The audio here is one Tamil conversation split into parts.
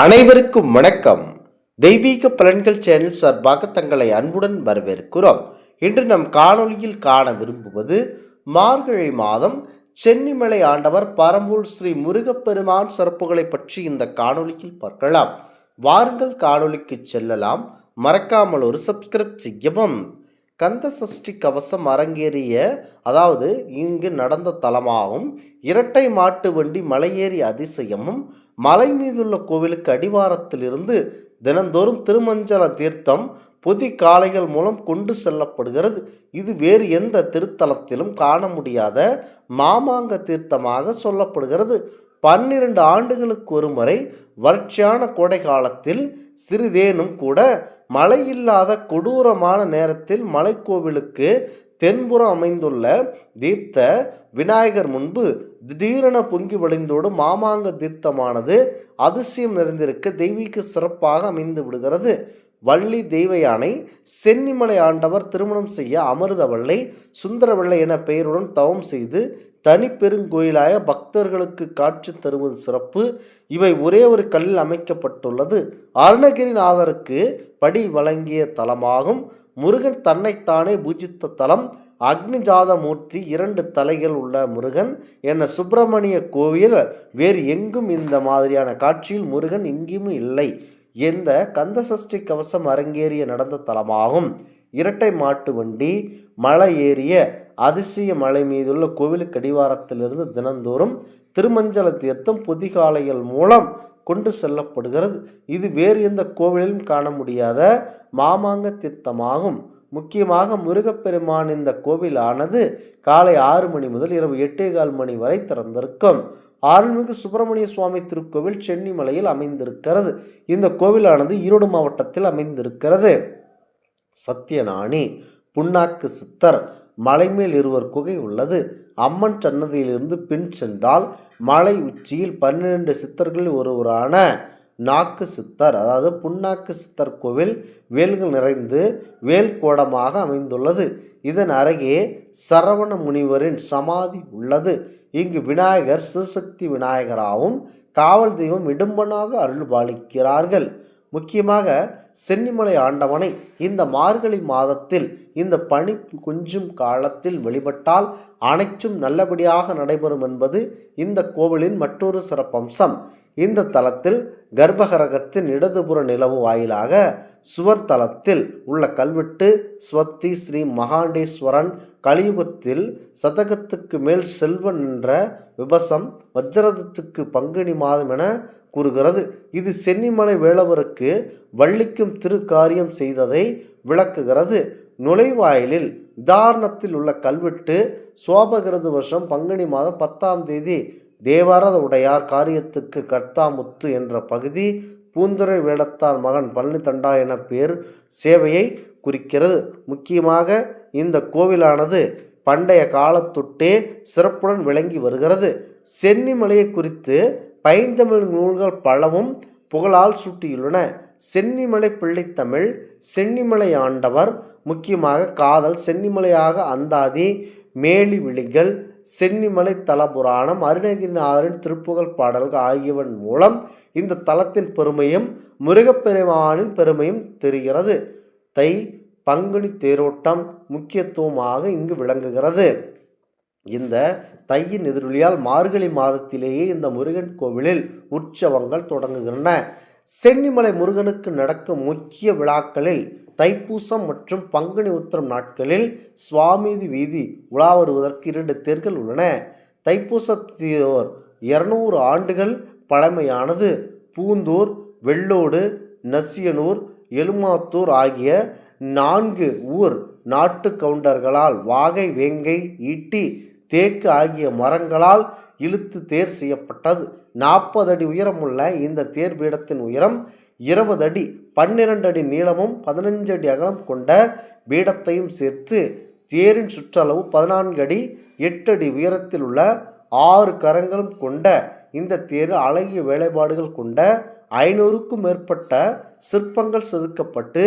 அனைவருக்கும் வணக்கம். தெய்வீக பலன்கள் சேனல் சார்பாக தங்களை அன்புடன் வரவேற்கிறோம். இன்று நம் காணொலியில் காண விரும்புவது மார்கழி மாதம். சென்னிமலை ஆண்டவர் பரம்பூர் ஸ்ரீ முருகப்பெருமான் சிறப்புகளை பற்றி இந்த காணொலியில் பார்க்கலாம். வாருங்கள் காணொலிக்கு செல்லலாம். மறக்காமல் ஒரு சப்ஸ்கிரைப் செய்யவும். கந்த சஷ்டி கவசம் அரங்கேறிய அதாவது இங்கு நடந்த தலமாகும் இரட்டை மாட்டு வண்டி மலையேறி அதிசயமும் மலை மீதுள்ள கோவிலுக்கு அடிவாரத்திலிருந்து தினந்தோறும் திருமஞ்சல தீர்த்தம் பொதி காளைகள் மூலம் கொண்டு செல்லப்படுகிறது. இது வேறு எந்த திருத்தலத்திலும் காண முடியாத மாமாங்க தீர்த்தமாக சொல்லப்படுகிறது. பன்னிரண்டு ஆண்டுகளுக்கு ஒரு முறை வறட்சியான கோடை காலத்தில் சிறிதேனும் கூட மழை இல்லாத கொடூரமான நேரத்தில் மலைக்கோவிலுக்கு தென்புறம் அமைந்துள்ள தீர்த்த விநாயகர் முன்பு திடீரென பொங்கி வழிந்தோடு மாமாங்க தீர்த்தமானது அதிசயம் நிறைந்திருக்க தெய்வீக சிறப்பாக அமைந்து விடுகிறது. வள்ளி தெய்வ யானை சென்னிமலை ஆண்டவர் திருமணம் செய்ய அமிர்தவள்ளை சுந்தரவள்ளை என பெயருடன் தவம் செய்து தனிப்பெருங்கோயிலாக பக்தர்களுக்கு காட்சி தருவது சிறப்பு. இவை ஒரே ஒரு கல்லில் அமைக்கப்பட்டுள்ளது. அருணகிரிநாதருக்கு படி வழங்கிய தலமாகும். முருகன் தன்னைத்தானே பூஜித்த தலம். அக்னிஜாத மூர்த்தி இரண்டு தலைகள் உள்ள முருகன் என சுப்பிரமணிய கோவில் வேறு எங்கும் இந்த மாதிரியான காட்சியில் முருகன் எங்கேயும் இல்லை. எந்த கந்தசஷ்டி கவசம் அரங்கேறிய நடந்த தலமாகும். இரட்டை மாட்டு வண்டி மலை ஏறிய அதிசய மலை மீதுள்ள கோவில் கடிவாரத்திலிருந்து தினந்தோறும் திருமஞ்சல தீர்த்தம் பொதிகாலைகள் மூலம் கொண்டு செல்லப்படுகிறது. இது வேறு எந்த கோவிலிலும் காண முடியாத மாமாங்க தீர்த்தமாகும். முக்கியமாக முருகப்பெருமான் இந்த கோவிலானது காலை ஆறு மணி முதல் இரவு எட்டே கால் மணி வரை திறந்திருக்கும். அருள்மிகு சுப்பிரமணிய சுவாமி திருக்கோவில் சென்னிமலையில் அமைந்திருக்கிறது. இந்த கோவிலானது ஈரோடு மாவட்டத்தில் அமைந்திருக்கிறது. சத்தியநாணி புண்ணாக்கு சித்தர் மலைமேல் இருவர் குகை உள்ளது. அம்மன் சன்னதியிலிருந்து பின் சென்றால் மலை உச்சியில் பன்னிரண்டு சித்தர்களில் ஒருவரான நாக்கு சித்தர் அதாவது புண்ணாக்கு சித்தர் கோவில் வேல்கள் நிறைந்து வேல் கோடமாக அமைந்துள்ளது. இதன் அருகே சரவண முனிவரின் சமாதி உள்ளது. இங்கு விநாயகர் சிவசக்தி விநாயகராகவும் காவல் தெய்வம் இடும்பனாக அருள் பாலிக்கிறார்கள் முக்கியமாக சென்னிமலை ஆண்டவனை இந்த மார்கழி மாதத்தில் இந்த பனி கொஞ்சும் காலத்தில் வழிபட்டால் அனைத்தும் நல்லபடியாக நடைபெறும் என்பது இந்த கோவிலின் மற்றொரு சிறப்பம்சம். இந்த தலத்தில் கர்ப்பகரகத்தின் இடதுபுற நிலவு வாயிலாக சுவர் தலத்தில் உள்ள கல்வெட்டு ஸ்வத்தி ஸ்ரீ மகாண்டேஸ்வரன் கலியுகத்தில் சதகத்துக்கு மேல் செல்வன் என்ற விபசம் வஜ்ரதத்துக்கு பங்குனி மாதம் என கூறுகிறது. இது சென்னிமலை வேளவருக்கு வள்ளிக்கும் திருக்காரியம் செய்ததை விளக்குகிறது. நுழைவாயிலில் உதாரணத்தில் உள்ள கல்வெட்டு சோபகிருது வருஷம் பங்குனி மாதம் பத்தாம் தேதி தேவாரத உடையார் காரியத்துக்கு கர்த்தாமுத்து என்ற பகுதி பூந்துரை வேடத்தார் மகன் பழனி தண்டா என பேர் சேவையை குறிக்கிறது. முக்கியமாக இந்த கோவிலானது பண்டைய காலத்தொட்டே சிறப்புடன் விளங்கி வருகிறது. சென்னிமலையை குறித்து பைந்தமிழ் நூல்கள் பலவும் புகழால் சுட்டியுள்ளன. சென்னிமலை பிள்ளைத்தமிழ் சென்னிமலை ஆண்டவர் முக்கியமாக காதல் சென்னிமலையாக அந்தாதி மேலி விழிகள் சென்னிமலை தலபுராணம் அருணகிரிநாதரின் திருப்புகழ் பாடல்கள் ஆகியவன் மூலம் இந்த தலத்தின் பெருமையும் முருகப்பெருமானின் பெருமையும் தெரிகிறது. தை பங்குனி தேரோட்டம் முக்கியத்துவமாக இங்கு விளங்குகிறது. இந்த தையின் எதிரொலியால் மார்கழி மாதத்திலேயே இந்த முருகன் கோவிலில் உற்சவங்கள் தொடங்குகின்றன. சென்னிமலை முருகனுக்கு நடக்கும் முக்கிய விழாக்களில் தைப்பூசம் மற்றும் பங்குனி உத்திரம் நாட்களில் சுவாமிதி வீதி உலா வருவதற்கு இரண்டு தேர்கள் உள்ளன. தைப்பூசத்தியோர் இருநூறு ஆண்டுகள் பழமையானது. பூந்தூர் வெள்ளோடு நசியனூர் எலுமாத்தூர் ஆகிய நான்கு ஊர் நாட்டு கவுண்டர்களால் வாகை வேங்கை ஈட்டி தேக்கு ஆகிய மரங்களால் இழுத்து தேர் செய்யப்பட்டது. நாற்பது அடி உயரமுள்ள இந்த தேர் பீடத்தின் உயரம் இருபது அடி பன்னிரண்டு அடி நீளமும் பதினஞ்சு அடி அகலம் கொண்ட பீடத்தையும் சேர்த்து தேரின் சுற்றளவு பதினான்கு அடி எட்டு அடி உயரத்தில் உள்ள ஆறு கரங்களும் கொண்ட இந்த தேர் அழகிய வேலைப்பாடுகள் கொண்ட ஐநூறுக்கும் மேற்பட்ட சிற்பங்கள் செதுக்கப்பட்டு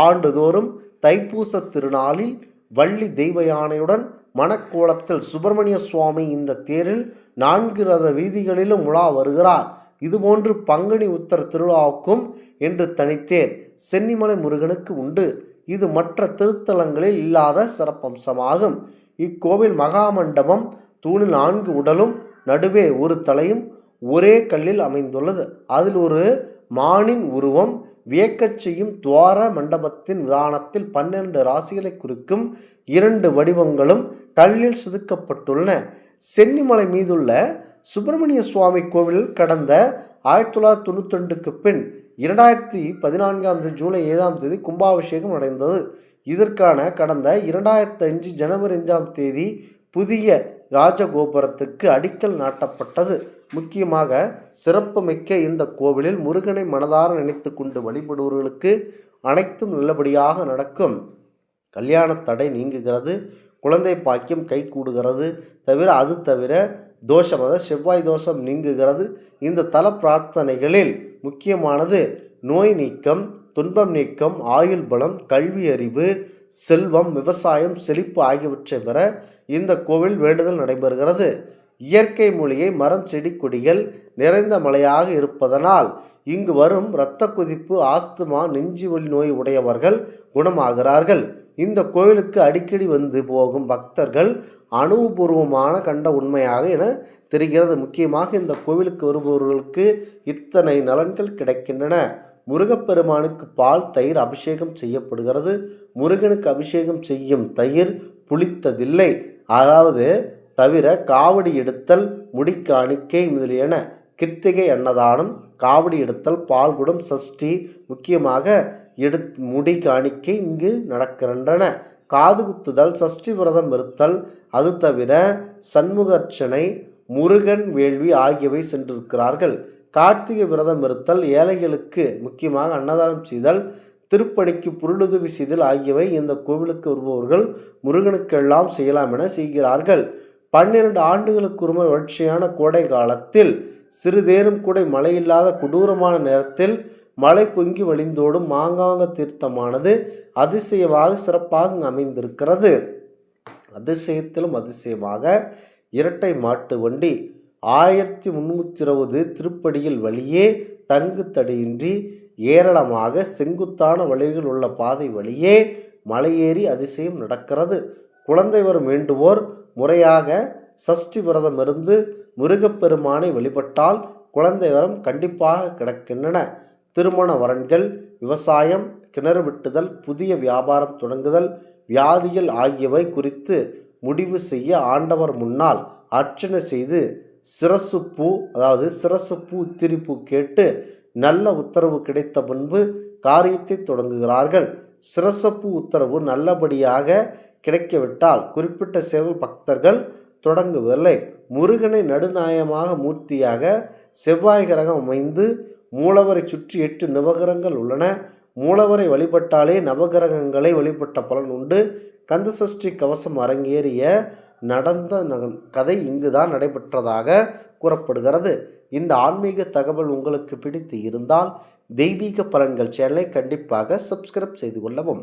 ஆண்டுதோறும் தைப்பூச திருநாளில் வள்ளி தெய்வ யானையுடன் மணக்கோலத்தில் சுப்பிரமணிய சுவாமி இந்த தேரில் நான்கு ரத வீதிகளிலும் உலா வருகிறார். இதுபோன்று பங்குனி உத்தர திருவிழாவுக்கும் என்று தனித்தேர் சென்னிமலை முருகனுக்கு உண்டு. இது மற்ற திருத்தலங்களில் இல்லாத சிறப்பம்சமாகும். இக்கோவில் மகாமண்டபம் தூணில் நான்கு உடலும் நடுவே ஒரு தலையும் ஒரே கல்லில் அமைந்துள்ளது. அதில் ஒரு மானின் உருவம் வியக்கச் செய்யும் துவார மண்டபத்தின் விதானத்தில் பன்னிரண்டு ராசிகளை குறிக்கும் இரண்டு வடிவங்களும் கல்லில் செதுக்கப்பட்டுள்ளன. சென்னிமலை மீதுள்ள சுப்பிரமணிய சுவாமி கோவிலில் கடந்த ஆயிரத்தி தொள்ளாயிரத்தி தொண்ணூற்றி ரெண்டுக்கு பின் இரண்டாயிரத்தி பதினான்காம் தேதி ஜூலை ஏழாம் தேதி கும்பாபிஷேகம் நடந்தது இதற்கான கடந்த இரண்டாயிரத்தி அஞ்சு ஜனவரி அஞ்சாம் தேதி புதிய ராஜகோபுரத்துக்கு அடிக்கல் நாட்டப்பட்டது. முக்கியமாக சிறப்புமிக்க இந்த கோவிலில் முருகனை மனதார நினைத்து கொண்டு வழிபடுபவர்களுக்கு அனைத்தும் நல்லபடியாக நடக்கும். கல்யாண தடை நீங்குகிறது குழந்தை பாக்கியம் கை கூடுகிறது தவிர அது தவிர தோஷம் அதாவது செவ்வாய் தோஷம் நீங்குகிறது. இந்த தல பிரார்த்தனைகளில் முக்கியமானது நோய் நீக்கம் துன்பம் நீக்கம் ஆயுள் பலம் கல்வி அறிவு செல்வம் விவசாயம் செழிப்பு ஆகியவற்றை பெற இந்த கோவில் வேண்டுதல் நடைபெறுகிறது. இயற்கை மொழியை மரம் செடி கொடிகள் நிறைந்த மலையாக இருப்பதனால் இங்கு வரும் இரத்த குதிப்பு ஆஸ்துமா நெஞ்சு வலி நோய் உடையவர்கள் குணமாகிறார்கள். இந்த கோவிலுக்கு அடிக்கடி வந்து போகும் பக்தர்கள் அனுபவபூர்வமான கண்ட உண்மையாக என தெரிகிறது. முக்கியமாக இந்த கோவிலுக்கு வருபவர்களுக்கு இத்தனை நலன்கள் கிடைக்கின்றன. முருகப்பெருமானுக்கு பால் தயிர் அபிஷேகம் செய்யப்படுகிறது. முருகனுக்கு அபிஷேகம் செய்யும் தயிர் புளித்ததில்லை. அதாவது தவிர காவடி எடுத்தல் முடிக்காணிக்கை முதலியன கிருத்திகை அன்னதானம் காவடி எடுத்தல் பால்குடம் சஷ்டி முக்கியமாக எடுத் முடி காணிக்கை இங்கு நடக்கின்றன. காது குத்துதல் சஷ்டி விரதம் இருத்தல் அது தவிர சண்முகர்ச்சனை முருகன் வேள்வி ஆகியவை சென்றிருக்கிறார்கள். கார்த்திகை விரதம் இருத்தல் ஏழைகளுக்கு முக்கியமாக அன்னதானம் செய்தல் திருப்பணிக்கு பொருளுதவி செய்தல் ஆகியவை இந்த கோவிலுக்கு வருபவர்கள் முருகனுக்கெல்லாம் செய்யலாம் என செய்கிறார்கள். பன்னிரண்டு ஆண்டுகளுக்கு ஒரு வறட்சியான கோடை காலத்தில் சிறிதேனும் கூட மழையில்லாத கொடூரமான நேரத்தில் மழை பொங்கி வழிந்தோடும் மாங்காங்க தீர்த்தமானது அதிசயமாக சிறப்பாக அமைந்திருக்கிறது. அதிசயத்திலும் அதிசயமாக இரட்டை மாட்டு வண்டி ஆயிரத்தி முன்னூற்றி இருபது திருப்படியில் வழியே தங்கு தடையின்றி ஏராளமாக செங்குத்தான வழிகள் உள்ள பாதை வழியே மலையேறி அதிசயம் நடக்கிறது. குழந்தை வரும் வேண்டுவோர் முறையாக சஷ்டி விரதம் இருந்து முருகப்பெருமானை வழிபட்டால் குழந்தை வரம் கண்டிப்பாக கிடக்கின்றன. திருமண வரன்கள் விவசாயம் கிணறு வெட்டுதல் புதிய வியாபாரம் தொடங்குதல் வியாதிகள் ஆகியவை குறித்து முடிவு செய்ய ஆண்டவர் முன்னால் அர்ச்சனை செய்து சிரசு பூ அதாவது சிரசு பூ திரிப்பு கேட்டு நல்ல உத்தரவு கிடைத்த முன்பு காரியத்தை தொடங்குகிறார்கள். சிரசப்பு உத்தரவு நல்லபடியாக கிடைக்கவிட்டால் குறிப்பிட்ட சிவ பக்தர்கள் தொடங்குவதில்லை. முருகனை நடுநாயமாக மூர்த்தியாக செவ்வாய் கிரகம் அமைந்து மூலவரை சுற்றி எட்டு நவகிரகங்கள் உள்ளன. மூலவரை வழிபட்டாலே நவகிரகங்களை வழிபட்ட பலன் உண்டு. கந்தசஷ்டி கவசம் அரங்கேறிய நடந்த கதை இங்குதான் நடைபெற்றதாக கூறப்படுகிறது. இந்த ஆன்மீக தகவல் உங்களுக்கு பிடித்து இருந்தால் தெய்வீக பலன்கள் சேனலை கண்டிப்பாக சப்ஸ்கிரைப் செய்து கொள்ளவும்.